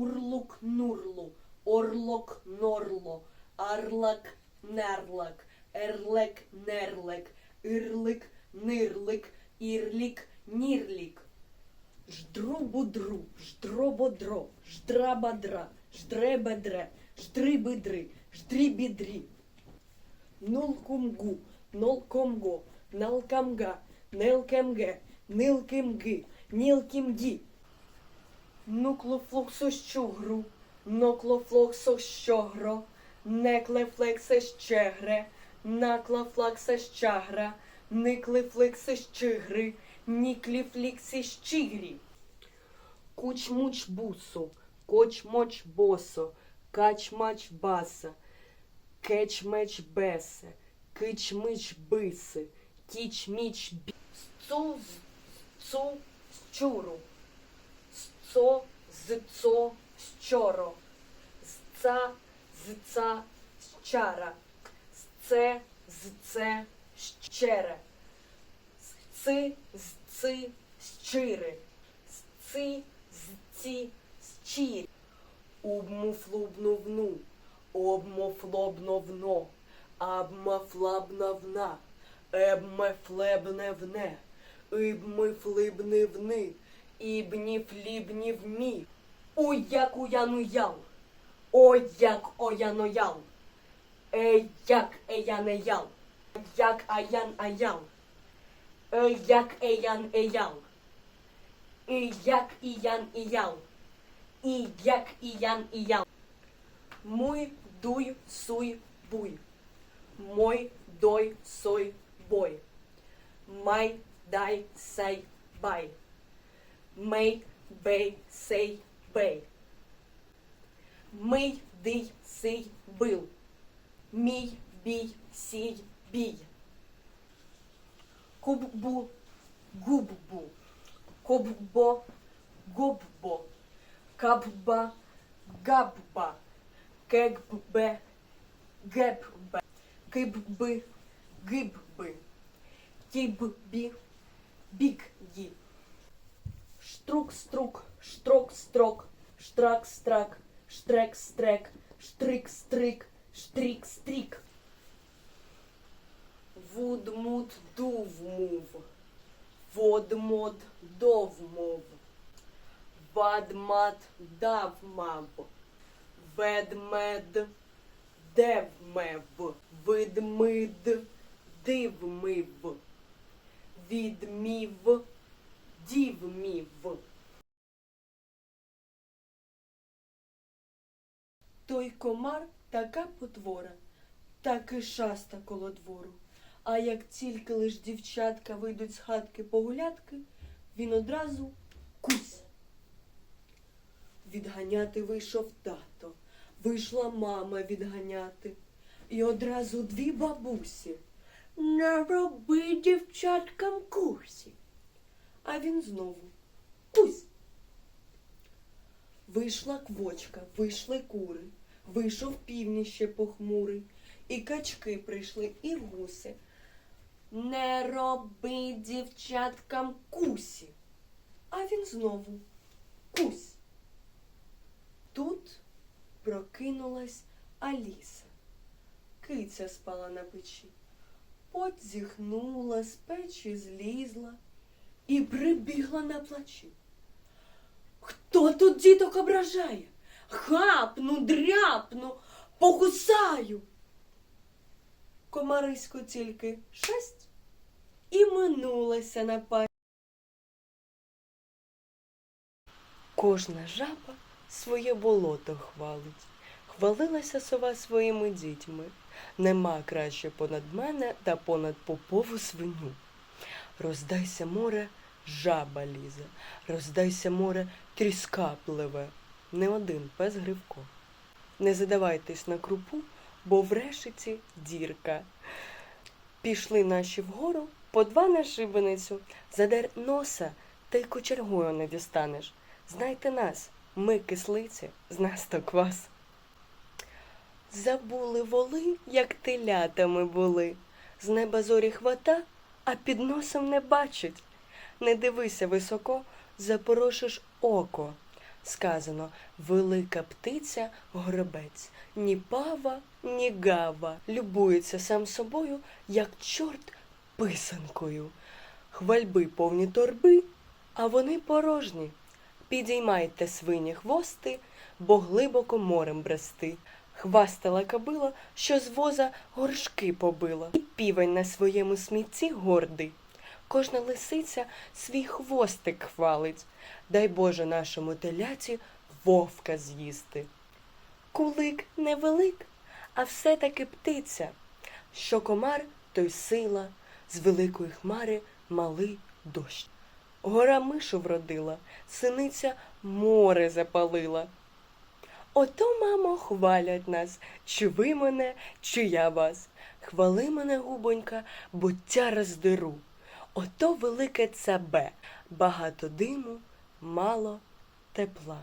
урлук нурлу, орлок норло, арлак нерлак, ерлек нерлек, ирлик нирлик, ірлік нірлік. Ждру-будру, ждро-бодро, ждра-бадра, ждре-бедре, ждри-бидри, ждрі-бідрі. Нулкумгу, нолкомго, налкамга, нелкемге, нилкимги, нілкімді. Нуклофлоксощугру, ноклофлоксощогро, неклефлексещегре, наклафлаксещагра, никлифлексещигри, нікліфліксищигрі. Кучмуч бусу, кочмоч босо, качмач баса, кечмеч бесе, кичмич биси, тічміч бі. Сцу, цу, щуру, сцо, зцо, щоро, зца, зца, щара, сце, зце, щере, сци, зци, щири, сци, зці, щирі, убмуфлубнувну, обмофлобновно, абмафлабнавна, ебмефлебневне, ибмифлибнивни, ібніфлібнівмі. Ой, як уянуял, ой, як ояноял, ей, як еянеял, як аян аял, ей, як еян еял, і як іян іял, і як іян іял. Муй, дуй, суй, буй. Мой, дой, сой, бой. Май, дай, сей, бай. Мей, бей, сей, бей. Мий, дий, сий, бил. Мій, бій, сій, бій. Куббу, губбу. Коббо, губбо. Кабба, габба. Кегбе, геббе. Кибби, гибби. Тіббі, біггі. Штрук-струк, штрок-строк, штрак-страк, штрек-стрек, штрик-стрик, штрік-стрік. Вудмуд дувмув, водмод довмов, вадмат давмав, ведмед девмев, видмид дивмив, відмів дівмів. Той комар така потвора, так і шаста коло двору. А як тільки лиш дівчатка вийдуть з хатки погулятки, він одразу кусь. Відганяти вийшов тато, вийшла мама відганяти. І одразу дві бабусі. Не роби дівчаткам кусі. А він знову кусь. Вийшла квочка, вийшли кури, вийшов північ ще похмурий, і качки прийшли, і гуси. Не роби дівчаткам кусі. А він знову кусь. Тут прокинулась Аліса. Киця спала на печі. От зіхнула, з печі злізла і прибігла на плачі. Хто тут діток ображає? Хапну, дряпну, покусаю. Комарисько тільки шесть і минулася на пані. Кожна жаба своє болото хвалить. Хвалилася сова своїми дітьми. Нема краще понад мене та понад попову свиню. Роздайся море, жаба лізе, роздайся море, тріска пливе, не один пес гривко. Не задавайтесь на крупу, бо в решеті дірка. Пішли наші вгору, по два на шибеницю, задер носа, та й кочергою не дістанеш. Знайте нас, ми кислиці, з нас то квас. Забули воли, як телятами були. З неба зорі хвата, а під носом не бачить. Не дивися високо, запорошиш око. сказано велика птиця горобець, ні пава, ні гава. Любується сам собою, як чорт писанкою. Хвальби повні торби, а вони порожні. Підіймайте свині хвости, бо глибоко морем брести. Хвастала кобила, що з воза горшки побила, і півень на своєму смітті гордий. Кожна лисиця свій хвостик хвалить. Дай Боже нашому теляці вовка з'їсти. Кулик невелик, а все-таки птиця. Що комар, той сила, з великої хмари малий дощ. Гора мишу вродила, синиця море запалила. Ото, мамо, хвалять нас, чи ви мене, чи я вас. Хвали мене, губонька, бо тя роздеру. Ото велике цабе, багато диму, мало тепла.